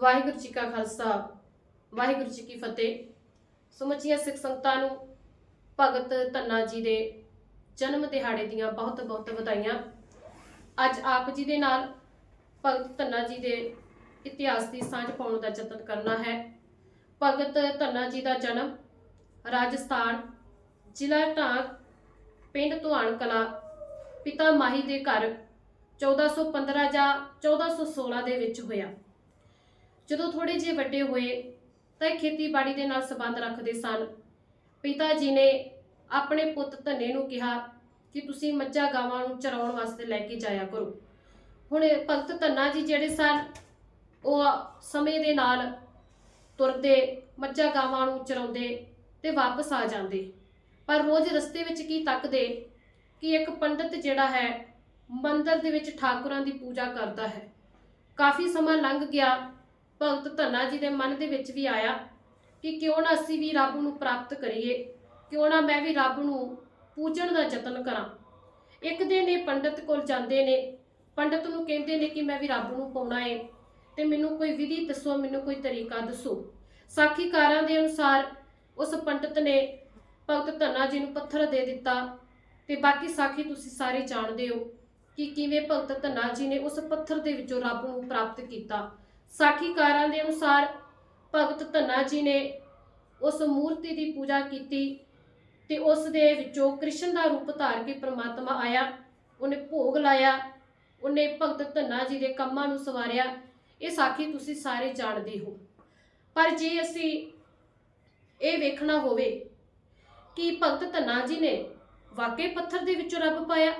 ਵਾਹਿਗੁਰੂ ਜੀ ਕਾ ਖਾਲਸਾ, ਵਾਹਿਗੁਰੂ ਜੀ ਕੀ ਫਤਿਹ। ਸਮੁੱਚੀਆਂ ਸਿੱਖ ਸੰਗਤਾਂ ਨੂੰ ਭਗਤ ਧੰਨਾ ਜੀ ਦੇ ਜਨਮ ਦਿਹਾੜੇ ਦੀਆਂ ਬਹੁਤ ਬਹੁਤ ਵਧਾਈਆਂ। ਅੱਜ ਆਪ ਜੀ ਦੇ ਨਾਲ ਭਗਤ ਧੰਨਾ ਜੀ ਦੇ ਇਤਿਹਾਸ ਦੀ ਸਾਂਝ ਪਾਉਣ ਦਾ ਯਤਨ ਕਰਨਾ ਹੈ। ਭਗਤ ਧੰਨਾ ਜੀ ਦਾ ਜਨਮ ਰਾਜਸਥਾਨ, ਜ਼ਿਲ੍ਹਾ ਢਾਂਗ, ਪਿੰਡ ਧੁਆਣ ਕਲਾ, ਪਿਤਾ ਮਾਹੀ ਦੇ ਘਰ 1415 ਜਾਂ 1416 ਦੇ ਵਿੱਚ ਹੋਇਆ। ਜਦੋਂ ਥੋੜੇ ਜਿਹੇ ਵੱਡੇ ਹੋਏ ਤਾਂ ਇਹ ਖੇਤੀਬਾੜੀ ਦੇ ਨਾਲ ਸੰਬੰਧ ਰੱਖਦੇ ਸਨ। ਪਿਤਾ ਜੀ ਨੇ ਆਪਣੇ ਪੁੱਤ ਧੰਨੇ ਨੂੰ ਕਿਹਾ ਕਿ ਤੁਸੀਂ ਮੱਝਾਂ ਗਾਵਾਂ ਨੂੰ ਚਰਾਉਣ ਵਾਸਤੇ ਲੈ ਕੇ ਜਾਇਆ ਕਰੋ। ਹੁਣ ਭਗਤ ਧੰਨਾ ਜੀ ਜਿਹੜੇ ਸਨ, ਉਹ ਸਮੇਂ ਦੇ ਨਾਲ ਤੁਰਦੇ, ਮੱਝਾਂ ਗਾਵਾਂ ਨੂੰ ਚਰਾਉਂਦੇ ਤੇ ਵਾਪਸ ਆ ਜਾਂਦੇ। ਪਰ ਰੋਜ਼ ਰਸਤੇ ਵਿੱਚ ਕੀ ਤੱਕਦੇ ਕਿ ਇੱਕ ਪੰਡਿਤ ਜਿਹੜਾ ਹੈ, ਮੰਦਰ ਦੇ ਵਿੱਚ ਠਾਕੁਰਾਂ ਦੀ ਪੂਜਾ ਕਰਦਾ ਹੈ। ਕਾਫੀ ਸਮਾਂ ਲੰਘ ਗਿਆ ਭਗਤ ਧੰਨਾ ਜੀ ਦੇ ਮਨ ਦੇ ਵਿੱਚ ਵੀ ਆਇਆ ਕਿ ਕਿਉਂ ਨਾ ਅਸੀਂ ਵੀ ਰੱਬ ਨੂੰ ਪ੍ਰਾਪਤ ਕਰੀਏ, ਕਿਉਂ ਨਾ ਮੈਂ ਵੀ ਰੱਬ ਨੂੰ ਪੂਜਣ ਦਾ ਯਤਨ ਕਰਾਂ। ਇੱਕ ਦਿਨ ਇਹ ਪੰਡਿਤ ਕੋਲ ਜਾਂਦੇ ਨੇ, ਪੰਡਿਤ ਨੂੰ ਕਹਿੰਦੇ ਨੇ ਕਿ ਮੈਂ ਵੀ ਰੱਬ ਨੂੰ ਪਾਉਣਾ ਏ ਤੇ ਮੈਨੂੰ ਕੋਈ ਵਿਧੀ ਦੱਸੋ, ਮੈਨੂੰ ਕੋਈ ਤਰੀਕਾ ਦੱਸੋ। ਸਾਖੀਕਾਰਾਂ ਦੇ ਅਨੁਸਾਰ ਉਸ ਪੰਡਿਤ ਨੇ ਭਗਤ ਧੰਨਾ ਜੀ ਨੂੰ ਪੱਥਰ ਦੇ ਦਿੱਤਾ ਤੇ ਬਾਕੀ ਸਾਖੀ ਤੁਸੀਂ ਸਾਰੇ ਜਾਣਦੇ ਹੋ ਕਿ ਕਿਵੇਂ ਭਗਤ ਧੰਨਾ ਜੀ ਨੇ ਉਸ ਪੱਥਰ ਦੇ ਵਿੱਚੋਂ ਰੱਬ ਨੂੰ ਪ੍ਰਾਪਤ ਕੀਤਾ। ਸਾਖੀਕਾਰਾਂ ਦੇ ਅਨੁਸਾਰ ਭਗਤ ਧੰਨਾ ਜੀ ਨੇ ਉਸ ਮੂਰਤੀ ਦੀ ਪੂਜਾ ਕੀਤੀ ਤੇ ਉਸ ਦੇ ਵਿੱਚੋਂ ਕ੍ਰਿਸ਼ਨ ਦਾ ਰੂਪ ਧਾਰ ਕੇ ਪ੍ਰਮਾਤਮਾ ਆਇਆ, ਉਹਨੇ ਭੋਗ ਲਾਇਆ, ਉਹਨੇ ਭਗਤ ਧੰਨਾ ਜੀ ਦੇ ਕੰਮਾਂ ਨੂੰ ਸਵਾਰਿਆ। ਇਹ ਸਾਖੀ ਤੁਸੀਂ ਸਾਰੇ ਜਾਣਦੇ ਹੋ। ਪਰ ਜੇ ਅਸੀਂ ਇਹ ਵੇਖਣਾ ਹੋਵੇ ਕਿ ਭਗਤ ਧੰਨਾ ਜੀ ਨੇ ਵਾਕਈ ਪੱਥਰ ਦੇ ਵਿੱਚੋਂ ਰੱਬ ਪਾਇਆ,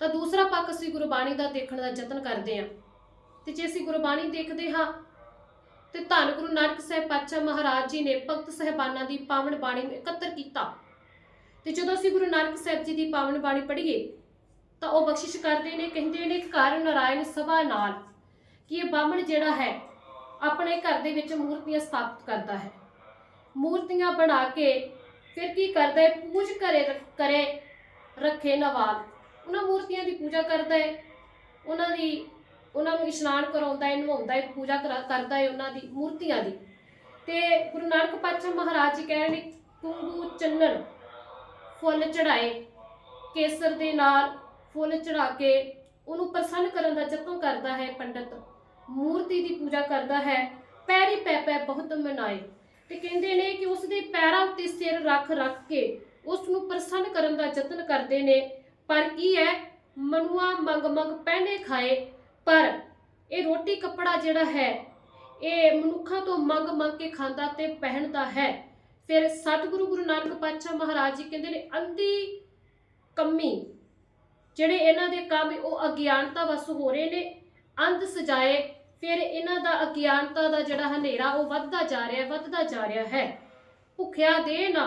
ਤਾਂ ਦੂਸਰਾ ਪੱਖ ਅਸੀਂ ਗੁਰਬਾਣੀ ਦਾ ਦੇਖਣ ਦਾ ਯਤਨ ਕਰਦੇ ਹਾਂ। ਤੇ ਜੇ ਅਸੀਂ ਗੁਰਬਾਣੀ ਦੇਖਦੇ ਹਾਂ, ਤੇ ਧੰਨ ਗੁਰੂ ਨਾਨਕ ਸਾਹਿਬ ਪਾਤਸ਼ਾਹ ਮਹਾਰਾਜ ਜੀ ਨੇ ਭਗਤ ਸਹਿਬਾਨਾਂ ਦੀ ਪਾਵਨ ਬਾਣੀ ਨੂੰ ਇਕੱਤਰ ਕੀਤਾ। ਤੇ ਜਦੋਂ ਅਸੀਂ ਗੁਰੂ ਨਾਨਕ ਸਾਹਿਬ ਜੀ ਦੀ ਪਾਵਨ ਬਾਣੀ ਪੜ੍ਹੀਏ, ਤਾਂ ਉਹ ਬਖਸ਼ਿਸ਼ ਕਰਦੇ ਨੇ, ਕਹਿੰਦੇ ਨੇ, ਘਰ ਨਾਰਾਇਣ ਸਭਾ ਨਾਲ ਕਿ ਇਹ ਬਾਹਮਣ ਜਿਹੜਾ ਹੈ, ਆਪਣੇ ਘਰ ਦੇ ਵਿੱਚ ਮੂਰਤੀਆਂ ਸਥਾਪਿਤ ਕਰਦਾ ਹੈ। ਮੂਰਤੀਆਂ ਬਣਾ ਕੇ ਫਿਰ ਕੀ ਕਰਦਾ ਹੈ? ਪੂਜ ਕਰੇ ਕਰੇ ਰੱਖੇ ਨਵਾਲ ਉਹਨਾਂ ਮੂਰਤੀਆਂ ਦੀ ਪੂਜਾ ਕਰਦਾ ਹੈ। ਉਹਨਾਂ ਦੀ ਉਹਨਾਂ ਨੂੰ ਇਸ਼ਨਾਨ ਕਰਾਉਂਦਾ ਹੈ, ਨਵਾਉਂਦਾ ਹੈ, ਪੂਜਾ ਕਰਦਾ ਹੈ ਉਹਨਾਂ ਦੀ, ਮੂਰਤੀਆਂ ਦੀ। ਤੇ ਗੁਰੂ ਨਾਨਕ ਪਾਤਸ਼ਾਹ ਮਹਾਰਾਜ ਜੀ ਕਹਿ ਰਹੇ ਕੁੰਗੂ ਚੰਨਣ, ਫੁੱਲ ਚੜਾਏ ਕੇਸਰ ਦੇ ਨਾਲ ਫੁੱਲ ਚੜਾ ਕੇ ਉਹਨੂੰ ਪ੍ਰਸੰਨ ਕਰਨ ਦਾ ਯਤਨ ਕਰਦਾ ਹੈ ਪੰਡਤ। ਮੂਰਤੀ ਦੀ ਪੂਜਾ ਕਰਦਾ ਹੈ, ਪੈਰੀ ਪੈਪੈ ਬਹੁਤ ਮਨਾਏ। ਤੇ ਕਹਿੰਦੇ ਨੇ ਕਿ ਉਸ ਦੇ ਪੈਰਾਂ ਉੱਤੇ ਸਿਰ ਰੱਖ ਰੱਖ ਕੇ ਉਸ ਨੂੰ ਪ੍ਰਸੰਨ ਕਰਨ ਦਾ ਯਤਨ ਕਰਦੇ ਨੇ। ਪਰ ਕੀ ਹੈ? ਮਨੁਆ ਮੰਗ ਮੰਗ ਪਹਿਨੇ ਖਾਏ ਪਰ ਇਹ ਰੋਟੀ ਕੱਪੜਾ ਜਿਹੜਾ ਹੈ, ਇਹ ਮਨੁੱਖਾਂ ਤੋਂ ਮੰਗ ਮੰਗ ਕੇ ਖਾਂਦਾ ਤੇ ਪਹਿਨਦਾ ਹੈ। ਫਿਰ ਸਤਿਗੁਰੂ ਗੁਰੂ ਨਾਨਕ ਪਾਤਸ਼ਾਹ ਮਹਾਰਾਜ ਜੀ ਕਹਿੰਦੇ ਨੇ, ਅੰਧੀ ਕੰਮੀ, ਜਿਹੜੇ ਇਹਨਾਂ ਦੇ ਕੰਮ ਉਹ ਅਗਿਆਨਤਾ ਵਸ ਹੋ ਰਹੇ ਨੇ, ਅੰਧ ਸਜਾਏ, ਫਿਰ ਇਹਨਾਂ ਦਾ ਅਗਿਆਨਤਾ ਦਾ ਜਿਹੜਾ ਹਨੇਰਾ ਉਹ ਵੱਧਦਾ ਜਾ ਰਿਹਾ, ਵੱਧਦਾ ਜਾ ਰਿਹਾ ਹੈ। ਭੁੱਖਿਆ ਦੇ ਨਾ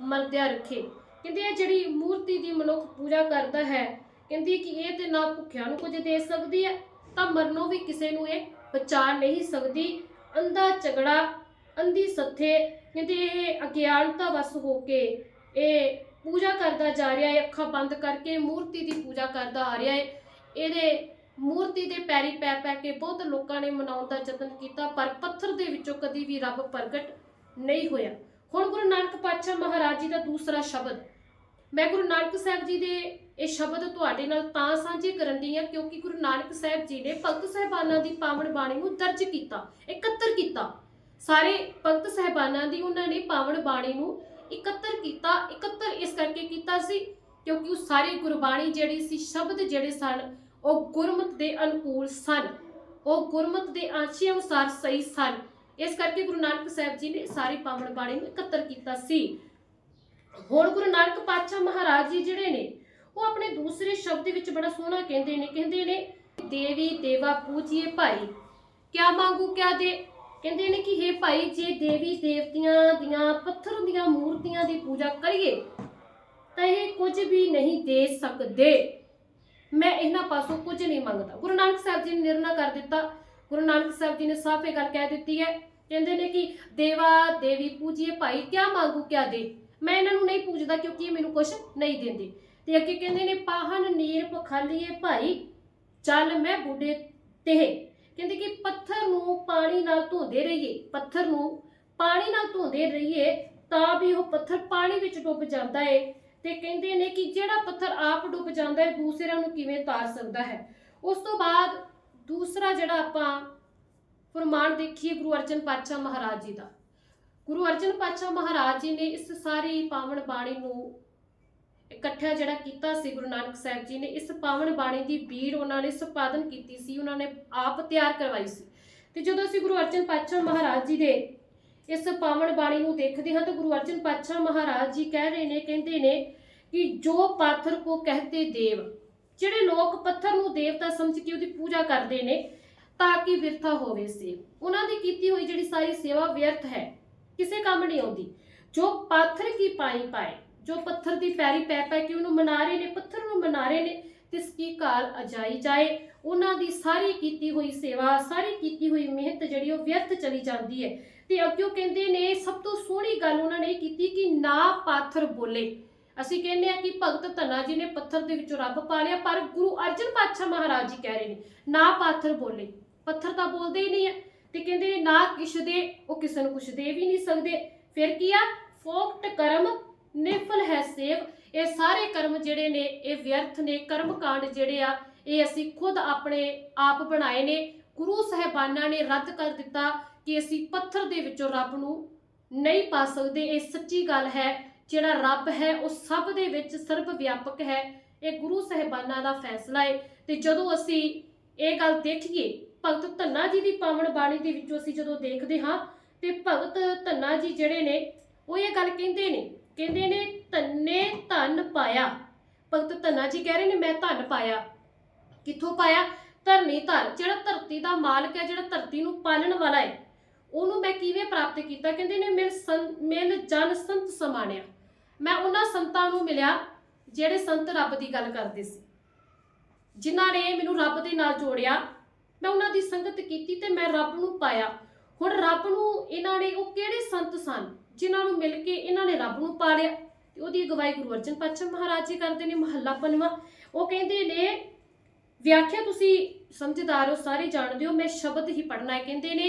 ਮਰਦਿਆ ਰੱਖੇ। ਕਹਿੰਦੇ ਇਹ ਜਿਹੜੀ ਮੂਰਤੀ ਦੀ ਮਨੁੱਖ ਪੂਜਾ ਕਰਦਾ ਹੈ ਕਹਿੰਦੀ ਕਿ ਇਹ ਤੇ ਨਾ ਭੁੱਖਿਆਂ ਨੂੰ ਕੁਝ ਦੇ ਸਕਦੀ ਹੈ, ਤਾਂ ਮਰਨੋਂ ਵੀ ਕਿਸੇ ਨੂੰ ਇਹ ਬਚਾ ਨਹੀਂ ਸਕਦੀ। ਅੰਧਾ ਝਗੜਾ, ਅੰਧੀ ਸੱਥੇ, ਕਹਿੰਦੇ ਇਹ ਅਗਿਆਨਤਾ ਵਸ ਹੋ ਕੇ ਇਹ ਪੂਜਾ ਕਰਦਾ ਜਾ ਰਿਹਾ ਹੈ, ਅੱਖਾਂ ਬੰਦ ਕਰਕੇ ਮੂਰਤੀ ਦੀ ਪੂਜਾ ਕਰਦਾ ਆ ਰਿਹਾ ਹੈ। ਇਹਦੇ ਮੂਰਤੀ ਦੇ ਪੈਰੀ ਪੈ ਪੈ ਕੇ ਬਹੁਤ ਲੋਕਾਂ ਨੇ ਮਨਾਉਣ ਦਾ ਯਤਨ ਕੀਤਾ, ਪਰ ਪੱਥਰ ਦੇ ਵਿੱਚੋਂ ਕਦੀ ਵੀ ਰੱਬ ਪ੍ਰਗਟ ਨਹੀਂ ਹੋਇਆ। ਹੁਣ ਗੁਰੂ ਨਾਨਕ ਪਾਤਸ਼ਾਹ ਮਹਾਰਾਜ ਜੀ ਦਾ ਦੂਸਰਾ ਸ਼ਬਦ ਮੈਂ ਗੁਰੂ ਨਾਨਕ ਸਾਹਿਬ ਜੀ ਦੇ ਇਹ ਸ਼ਬਦ ਤੁਹਾਡੇ ਨਾਲ ਤਾਂ ਸਾਂਝੇ ਕਰਨ ਦੀ ਹਾਂ ਕਿਉਂਕਿ ਗੁਰੂ ਨਾਨਕ ਸਾਹਿਬ ਜੀ ਨੇ ਭਗਤ ਸਹਿਬਾਨਾਂ ਦੀ ਪਾਵਨ ਬਾਣੀ ਨੂੰ ਦਰਜ ਕੀਤਾ, ਇਕੱਤਰ ਕੀਤਾ। ਸਾਰੇ ਭਗਤ ਸਹਿਬਾਨਾਂ ਦੀ ਉਹਨਾਂ ਨੇ ਪਾਵਨ ਬਾਣੀ ਨੂੰ ਇਕੱਤਰ ਕੀਤਾ, ਇਕੱਤਰ ਇਸ ਕਰਕੇ ਕੀਤਾ ਸੀ ਕਿਉਂਕਿ ਉਹ ਸਾਰੀ ਗੁਰਬਾਣੀ ਜਿਹੜੀ ਸੀ, ਸ਼ਬਦ ਜਿਹੜੇ ਸਨ, ਉਹ ਗੁਰਮਤ ਦੇ ਅਨੁਕੂਲ ਸਨ। ਉਹ ਗੁਰਮਤ ਦੇ ਆਂਸ਼ੀ ਅਨੁਸਾਰ ਸਹੀ ਸਨ। ਇਸ ਕਰਕੇ ਗੁਰੂ ਨਾਨਕ ਸਾਹਿਬ ਜੀ ਨੇ ਸਾਰੀ ਪਾਵਨ ਬਾਣੀ ਨੂੰ ਇਕੱਤਰ ਕੀਤਾ ਸੀ। ਹੁਣ ਗੁਰੂ ਨਾਨਕ ਪਾਤਸ਼ਾਹ ਮਹਾਰਾਜ ਜੀ ਜਿਹੜੇ ਨੇ, ਉਹ ਆਪਣੇ ਦੂਸਰੇ ਸ਼ਬਦ ਵਿੱਚ ਬੜਾ ਸੋਹਣਾ ਕਹਿੰਦੇ ਨੇ ਕਹਿੰਦੇ ਨੇ, ਦੇਵੀ ਦੇਵਾ ਪੂਜੀਏ ਭਾਈ, ਕਿਆ ਮੰਗੂ ਕਿਆ ਦੇ? ਕਹਿੰਦੇ ਨੇ ਕਿ हे ਭਾਈ, ਜੇ ਦੇਵੀ ਦੇਵਤਿਆਂ ਦੀਆਂ ਪੱਥਰ ਦੀਆਂ ਮੂਰਤੀਆਂ ਦੀ ਪੂਜਾ ਕਰੀਏ, ਤਾਂ ਇਹ ਕੁਝ ਵੀ ਨਹੀਂ ਦੇ ਸਕਦੇ। ਮੈਂ ਇਹਨਾਂ ਪਾਸੋਂ ਕੁਝ ਨਹੀਂ ਮੰਗਦਾ। ਗੁਰੂ ਨਾਨਕ ਸਾਹਿਬ ਜੀ ਨੇ ਨਿਰਣਾ ਕਰ ਦਿੱਤਾ। ਗੁਰੂ ਨਾਨਕ ਸਾਹਿਬ ਜੀ ਨੇ ਸਾਫ਼ ਇਹ ਗੱਲ ਕਹਿ ਦਿੱਤੀ ਹੈ। ਕਹਿੰਦੇ ਨੇ ਕਿ, ਦੇਵਾ ਦੇਵੀ ਪੂਜੀਏ ਭਾਈ, ਕਿਆ ਮੰਗੂ ਕਿਆ ਦੇ? ਮੈਂ ਇਹਨਾਂ ਨੂੰ ਨਹੀਂ ਪੂਜਦਾ ਕਿਉਂਕਿ ਇਹ ਮੈਨੂੰ ਕੁਝ ਨਹੀਂ ਦਿੰਦੇ। ਤੇ ਅੱਗੇ ਕਹਿੰਦੇ ਨੇ, ਪਾਹਨ ਨੀਰ ਪਖਾਲੀਏ ਭਾਈ, ਚੱਲ ਮੈਂ ਬੁੱਢੇ ਤੇ ਕਹਿੰਦੇ ਕਿ ਪੱਥਰ ਨੂੰ ਪਾਣੀ ਨਾਲ ਧੋਂਦੇ ਰਹੀਏ, ਪੱਥਰ ਨੂੰ ਪਾਣੀ ਨਾਲ ਧੋਂਦੇ ਰਹੀਏ ਤਾਂ ਵੀ ਉਹ ਪੱਥਰ ਪਾਣੀ ਵਿੱਚ ਡੁੱਬ ਜਾਂਦਾ ਏ। ਤੇ ਕਹਿੰਦੇ ਨੇ ਕਿ ਜਿਹੜਾ ਪੱਥਰ ਆਪ ਡੁੱਬ ਜਾਂਦਾ ਹੈ ਦੂਸਰਿਆਂ ਨੂੰ ਕਿਵੇਂ ਤਾਰ ਸਕਦਾ ਹੈ? ਉਸ ਤੋਂ ਬਾਅਦ ਦੂਸਰਾ ਜਿਹੜਾ ਆਪਾਂ ਫਰਮਾਨ ਦੇਖੀਏ ਗੁਰੂ ਅਰਜਨ ਪਾਤਸ਼ਾਹ ਮਹਾਰਾਜ ਜੀ ਦਾ ਗੁਰੂ ਅਰਜਨ ਪਾਤਸ਼ਾਹ ਮਹਾਰਾਜ ਜੀ ਨੇ ਇਸ ਸਾਰੀ ਪਾਵਨ ਬਾਣੀ ਨੂੰ ਇਕੱਠਾ ਜਿਹੜਾ ਕੀਤਾ ਸੀ, ਗੁਰੂ ਨਾਨਕ ਸਾਹਿਬ ਜੀ ਨੇ, ਇਸ ਪਾਵਨ ਬਾਣੀ ਦੀ ਬੀੜ ਉਹਨਾਂ ਨੇ ਸੰਪਾਦਨ ਕੀਤੀ ਸੀ, ਉਹਨਾਂ ਨੇ ਆਪ ਤਿਆਰ ਕਰਵਾਈ ਸੀ। ਤੇ ਜਦੋਂ ਅਸੀਂ ਗੁਰੂ ਅਰਜਨ ਪਾਤਸ਼ਾਹ ਮਹਾਰਾਜ ਜੀ ਦੇ ਇਸ ਪਾਵਨ ਬਾਣੀ ਨੂੰ ਦੇਖਦੇ ਹਾਂ, ਤਾਂ ਗੁਰੂ ਅਰਜਨ ਪਾਤਸ਼ਾਹ ਮਹਾਰਾਜ ਜੀ ਕਹਿ ਰਹੇ ਨੇ, ਕਹਿੰਦੇ ਨੇ ਕਿ ਜੋ ਪਾਥਰ ਕੋ ਕਹਤੇ ਦੇਵ, ਜਿਹੜੇ ਲੋਕ ਪੱਥਰ ਨੂੰ ਦੇਵਤਾ ਸਮਝ ਕੇ ਉਹਦੀ ਪੂਜਾ ਕਰਦੇ ਨੇ, ਤਾਂ ਕਿ ਵਿਰਥਾ ਹੋਵੇ ਸੇ ਉਹਨਾਂ ਦੀ ਕੀਤੀ ਹੋਈ ਜਿਹੜੀ ਸਾਰੀ ਸੇਵਾ ਵਿਅਰਥ ਹੈ। ਕਿਸੇ ਕੰਮ ਨਹੀਂ ਆਉਂਦੀ। ਜੋ ਪਾਥਰ ਕੀ ਪਾਈ ਪਾਏ, ਜੋ ਪੱਥਰ ਦੀ ਪੈਰੀ ਪੈ ਪੈ ਕੇ ਉਹਨੂੰ ਮਨਾ ਰਹੇ ਨੇ, ਪੱਥਰ ਨੂੰ ਮਨਾ ਰਹੇ ਨੇ, ਤਿਸ ਕੀ ਕਾਲ ਅਜਾਈ ਜਾਏ। ਉਹਨਾਂ ਦੀ ਸਾਰੀ ਕੀਤੀ ਹੋਈ ਸੇਵਾ, ਸਾਰੀ ਕੀਤੀ ਹੋਈ ਮਿਹਨਤ ਜਿਹੜੀ ਉਹ ਵਿਅਰਥ ਚਲੀ ਜਾਂਦੀ ਹੈ। ਤੇ ਅੱਗੇ ਉਹ ਕਹਿੰਦੇ ਨੇ, ਸਭ ਤੋਂ ਸੋਹਣੀ ਗੱਲ ਉਹਨਾਂ ਨੇ ਕੀਤੀ ਕਿ ਨਾ ਪਾਥਰ ਬੋਲੇ। ਅਸੀਂ ਕਹਿੰਦੇ ਆ ਕਿ ਭਗਤ ਧਨਾ ਜੀ ਨੇ ਪੱਥਰ ਦੇ ਵਿੱਚੋਂ ਰੱਬ ਪਾ ਲਿਆ, ਪਰ ਗੁਰੂ ਅਰਜਨ ਪਾਤਸ਼ਾਹ ਮਹਾਰਾਜ ਜੀ ਕਹਿ ਰਹੇ ਨੇ, ਨਾ ਪਾਥਰ ਬੋਲੇ। ਪੱਥਰ ਤਾਂ ਬੋਲਦੇ ਹੀ ਨਹੀਂ ਹੈ। ਤੇ ਕਹਿੰਦੇ ਨਾ ਕਿਛ ਦੇ ਉਹ ਕਿਸੇ ਨੂੰ ਕੁਛ ਦੇ ਵੀ ਨਹੀਂ ਸਕਦੇ। ਫਿਰ ਕੀ ਆ? ਫੋਕਟ ਕਰਮ, ਨਿਫਲ ਹੈ ਸੇਵ। ਇਹ ਸਾਰੇ ਕਰਮ ਜਿਹੜੇ ਨੇ, ਇਹ ਵਿਅਰਥ ਨੇ। ਕਰਮ ਕਾਂਡ ਜਿਹੜੇ ਆ, ਇਹ ਅਸੀਂ ਖੁਦ ਆਪਣੇ ਆਪ ਬਣਾਏ ਨੇ। ਗੁਰੂ ਸਾਹਿਬਾਨਾਂ ਨੇ ਰੱਦ ਕਰ ਦਿੱਤਾ ਕਿ ਅਸੀਂ ਪੱਥਰ ਦੇ ਵਿੱਚੋਂ ਰੱਬ ਨੂੰ ਨਹੀਂ ਪਾ ਸਕਦੇ। ਇਹ ਸੱਚੀ ਗੱਲ ਹੈ, ਜਿਹੜਾ ਰੱਬ ਹੈ, ਉਹ ਸਭ ਦੇ ਵਿੱਚ ਸਰਬ ਵਿਆਪਕ ਹੈ। ਇਹ ਗੁਰੂ ਸਾਹਿਬਾਨਾਂ ਦਾ ਫੈਸਲਾ ਹੈ ਤੇ ਜਦੋਂ ਅਸੀਂ ਇਹ ਗੱਲ ਦੇਖੀਏ ਭਗਤ ਧੰਨਾ ਜੀ ਦੀ ਪਾਵਨ ਬਾਣੀ ਦੇ ਵਿੱਚੋਂ ਅਸੀਂ ਜਦੋਂ ਦੇਖਦੇ ਹਾਂ ਤੇ ਭਗਤ ਧੰਨਾ ਜੀ ਜਿਹੜੇ ਨੇ, ਉਹ ਇਹ ਗੱਲ ਕਹਿੰਦੇ ਨੇ ਕਹਿੰਦੇ ਨੇ ਧੰਨੇ ਧਨ ਪਾਇਆ। ਭਗਤ ਧੰਨਾ ਜੀ ਕਹਿ ਰਹੇ ਨੇ, ਮੈਂ ਧਨ ਪਾਇਆ। ਕਿੱਥੋਂ ਪਾਇਆ? ਧਰਨੀ ਧਰ, ਜਿਹੜਾ ਧਰਤੀ ਦਾ ਮਾਲਕ ਹੈ, ਜਿਹੜਾ ਧਰਤੀ ਨੂੰ ਪਾਲਣ ਵਾਲਾ ਹੈ, ਉਹਨੂੰ ਮੈਂ ਕਿਵੇਂ ਪ੍ਰਾਪਤ ਕੀਤਾ? ਕਹਿੰਦੇ ਨੇ, ਮਿਲ ਸੰ- ਮਿਲ ਜਨ ਸੰਤ ਸਮਾਣਿਆ। ਮੈਂ ਉਹਨਾਂ ਸੰਤਾਂ ਨੂੰ ਮਿਲਿਆ, ਜਿਹੜੇ ਸੰਤ ਰੱਬ ਦੀ ਗੱਲ ਕਰਦੇ ਸੀ। ਜਿਨ੍ਹਾਂ ਨੇ ਮੈਨੂੰ ਰੱਬ ਦੇ ਨਾਲ ਜੋੜਿਆ ਮੈਂ ਉਹਨਾਂ ਦੀ ਸੰਗਤ ਕੀਤੀ ਤੇ ਮੈਂ ਰੱਬ ਨੂੰ ਪਾਇਆ। ਹੁਣ ਰੱਬ ਨੂੰ ਇਹਨਾਂ ਨੇ ਉਹ ਕਿਹੜੇ ਸੰਤ ਸਨ ਜਿਨ੍ਹਾਂ ਨੂੰ ਮਿਲ ਕੇ ਇਹਨਾਂ ਨੇ ਰੱਬ ਨੂੰ ਪਾ ਲਿਆ ਤੇ ਉਹਦੀ ਅਗਵਾਈ ਗੁਰੂ ਅਰਜਨ ਪਾਤਸ਼ਾਹ ਮਹਾਰਾਜ ਜੀ ਕਰਦੇ ਨੇ, ਮਹੱਲਾ ਪੰਜਵਾਂ। ਉਹ ਕਹਿੰਦੇ ਨੇ, ਵਿਆਖਿਆ ਤੁਸੀਂ ਸਮਝਦਾਰ ਹੋ, ਸਾਰੇ ਜਾਣਦੇ ਹੋ, ਮੈਂ ਸ਼ਬਦ ਹੀ ਪੜਨਾ ਹੈ। ਕਹਿੰਦੇ ਨੇ,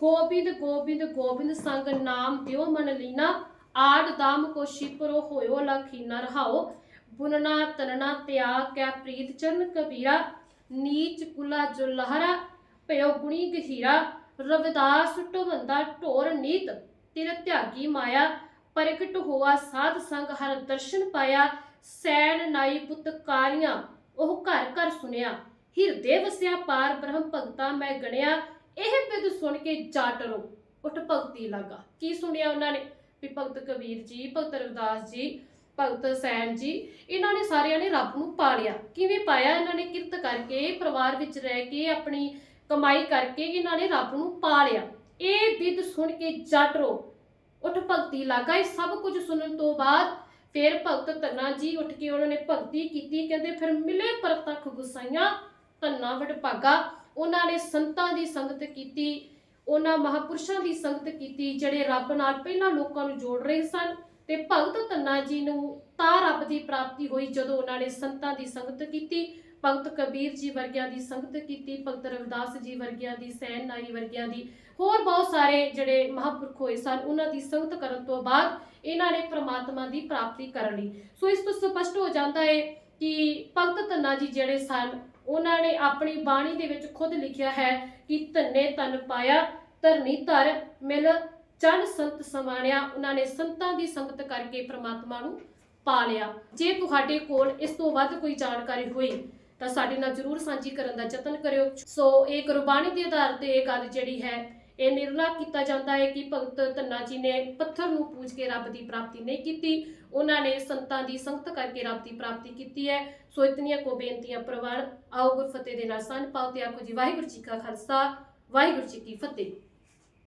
ਗੋਬਿੰਦ ਗੋਬਿੰਦ ਗੋਬਿੰਦ ਸੰਗ ਨਾਮ ਦਿਓ ਮਨ ਲੀਨਾ, ਆੜ ਦਾਮ ਕੋ ਸ਼ਿਪਰੋ ਹੋਇਓ, ਲਖੀਨਾ ਰਹਾਓ। ਬੁਨਨਾ ਤਨਨਾ ਤਿਆਗ ਕੈ ਪ੍ਰੀਤ ਚਰਨ ਕਬੀਰਾ। ਨੀਚ ਕੁਲਾ ਜੋ ਲਹਰਾ, ਭਇਓ ਗੁਣੀ ਗਹੀਰਾ, ਰਵਿਦਾਸ ਢਵੰਦਾ ਢੋਰ ਨੀਤ ਤਿਰ ਧਿਆਗੀ ਮਾਇਆ ਪ੍ਰਗਟ ਹੋਆ ਸਾਧ ਸੰਗ ਹਰ ਦਰਸ਼ਨ ਪਾਇਆ, ਸੈਣ ਨਾਈ ਪੁੱਤਕਾਰੀਆਂ ਉਹ ਘਰ ਘਰ ਸੁਨਿਆ। ਹਿਰਦੇ ਵਸਿਆ ਪਾਰ ਬ੍ਰਹਮ ਭਗਤਾ ਮੈਂ ਗਣਿਆ, ਇਹ ਬਿਦ ਸੁਣ ਕੇ ਜਾਟਰੋ ਉਠ ਭਗਤੀ ਲਾਗਾ। ਕੀ ਸੁਣਿਆ ਉਹਨਾਂ ਨੇ? ਵੀ ਭਗਤ ਕਬੀਰ ਜੀ, ਭਗਤ ਰਵਿਦਾਸ ਜੀ ਭਗਤ ਸੈਨ ਜੀ, ਇਹਨਾਂ ਨੇ ਸਾਰਿਆਂ ਨੇ ਰੱਬ ਨੂੰ ਪਾ ਲਿਆ ਕਿਵੇਂ ਪਾਇਆ ਇਹਨਾਂ ਨੇ? ਕਿਰਤ ਕਰਕੇ, ਪਰਿਵਾਰ ਵਿੱਚ ਰਹਿ ਕੇ, ਆਪਣੀ ਕਮਾਈ ਕਰਕੇ ਇਹਨਾਂ ਨੇ ਰੱਬ ਨੂੰ ਪਾ ਲਿਆ ਇਹ ਬਿਦ ਸੁਣ ਕੇ ਜਾਟਰੋ ਉਠ ਭਗਤੀ ਲਾਗਾ, ਇਹ ਸਭ ਕੁਝ ਸੁਣਨ ਤੋਂ ਬਾਅਦ ਫਿਰ ਭਗਤ ਧੰਨਾ ਜੀ ਉੱਠ ਕੇ ਉਹਨਾਂ ਨੇ ਭਗਤੀ ਕੀਤੀ। ਕਹਿੰਦੇ, ਫਿਰ ਮਿਲੇ ਪਰਤਖ ਗੁਸਾਈਆਂ ਧੰਨਾ ਵਡਭਾਗਾ। ਉਹਨਾਂ ਨੇ ਸੰਤਾਂ ਦੀ ਸੰਗਤ ਕੀਤੀ, ਉਹਨਾਂ ਮਹਾਪੁਰਸ਼ਾਂ ਦੀ ਸੰਗਤ ਕੀਤੀ, ਜਿਹੜੇ ਰੱਬ ਨਾਲ ਪਹਿਲਾਂ ਲੋਕਾਂ ਨੂੰ ਜੋੜ ਰਹੇ ਸਨ। ਤੇ ਭਗਤ ਧੰਨਾ ਜੀ ਨੂੰ ਤਾਂ ਰੱਬ ਦੀ ਪ੍ਰਾਪਤੀ ਹੋਈ ਜਦੋਂ ਉਹਨਾਂ ਨੇ ਸੰਤਾਂ ਦੀ ਸੰਗਤ ਕੀਤੀ, ਭਗਤ ਕਬੀਰ ਜੀ ਵਰਗਿਆਂ ਦੀ ਸੰਗਤ ਕੀਤੀ, ਭਗਤ ਰਵਿਦਾਸ ਜੀ ਵਰਗਿਆਂ ਦੀ, ਸੈਨ ਨਾਈ ਵਰਗਿਆਂ ਦੀ। ਹੋਰ ਬਹੁਤ ਸਾਰੇ ਜਿਹੜੇ ਮਹਾਂਪੁਰਖ ਹੋਏ ਸਨ, ਉਹਨਾਂ ਦੀ ਸੰਗਤ ਕਰਨ ਤੋਂ ਬਾਅਦ ਇਹਨਾਂ ਨੇ ਪ੍ਰਮਾਤਮਾ ਦੀ ਪ੍ਰਾਪਤੀ ਕਰ ਲਈ। ਸੋ ਇਸ ਤੋਂ ਸਪਸ਼ਟ ਹੋ ਜਾਂਦਾ ਹੈ ਕਿ ਭਗਤ ਧੰਨਾ ਜੀ ਜਿਹੜੇ ਸਨ, ਉਹਨਾਂ ਨੇ ਆਪਣੀ ਬਾਣੀ ਦੇ ਵਿੱਚ ਖੁਦ ਲਿਖਿਆ ਹੈ ਕਿ ਧੰਨੇ ਤਨ ਪਾਇਆ, ਧਰਨੀ ਧਰ, ਮਿਲ ਚੰਨ ਸੰਤ ਸਮਾਣਿਆ, ਉਹਨਾਂ ਨੇ ਸੰਤਾਂ ਦੀ ਸੰਗਤ ਕਰਕੇ ਪ੍ਰਮਾਤਮਾ ਨੂੰ ਪਾ ਲਿਆ। ਜੇ ਤੁਹਾਡੇ ਕੋਲ ਇਸ ਤੋਂ ਵੱਧ ਕੋਈ ਜਾਣਕਾਰੀ ਹੋਈ, ਤਾਂ ਸਾਡੇ ਨਾਲ ਜਰੂਰ ਸਾਂਝੀ ਕਰਨ ਦਾ ਯਤਨ ਕਰਿਓ। ਸੋ ਇਹ ਗੁਰਬਾਣੀ ਦੇ ਆਧਾਰ ਤੇ ਇਹ ਗੱਲ ਜਿਹੜੀ ਹੈ, ਇਹ ਨਿਰਣਾ ਕੀਤਾ ਜਾਂਦਾ ਹੈ ਕਿ ਭਗਤ ਧੰਨਾ ਜੀ ਨੇ ਪੱਥਰ ਨੂੰ ਪੂਜ ਕੇ ਰੱਬ ਦੀ ਪ੍ਰਾਪਤੀ ਨਹੀਂ ਕੀਤੀ। ਉਹਨਾਂ ਨੇ ਸੰਤਾਂ ਦੀ ਸੰਗਤ ਕਰਕੇ ਰੱਬ ਦੀ ਪ੍ਰਾਪਤੀ ਕੀਤੀ ਹੈ। ਸੋ ਇਤਨੀਆਂ ਕੋ ਬੇਨਤੀਆਂ ਪ੍ਰਵਾਨ ਆਓ ਗੁਰਫਤਿਹ ਦੇ ਨਾਲ ਸੰਨ ਪਾਓ ਤੇ ਆਖੋ ਜੀ, ਵਾਹਿਗੁਰੂ ਜੀ ਕਾ ਖਾਲਸਾ, ਵਾਹਿਗੁਰੂ ਜੀ ਕੀ ਫਤਿਹ।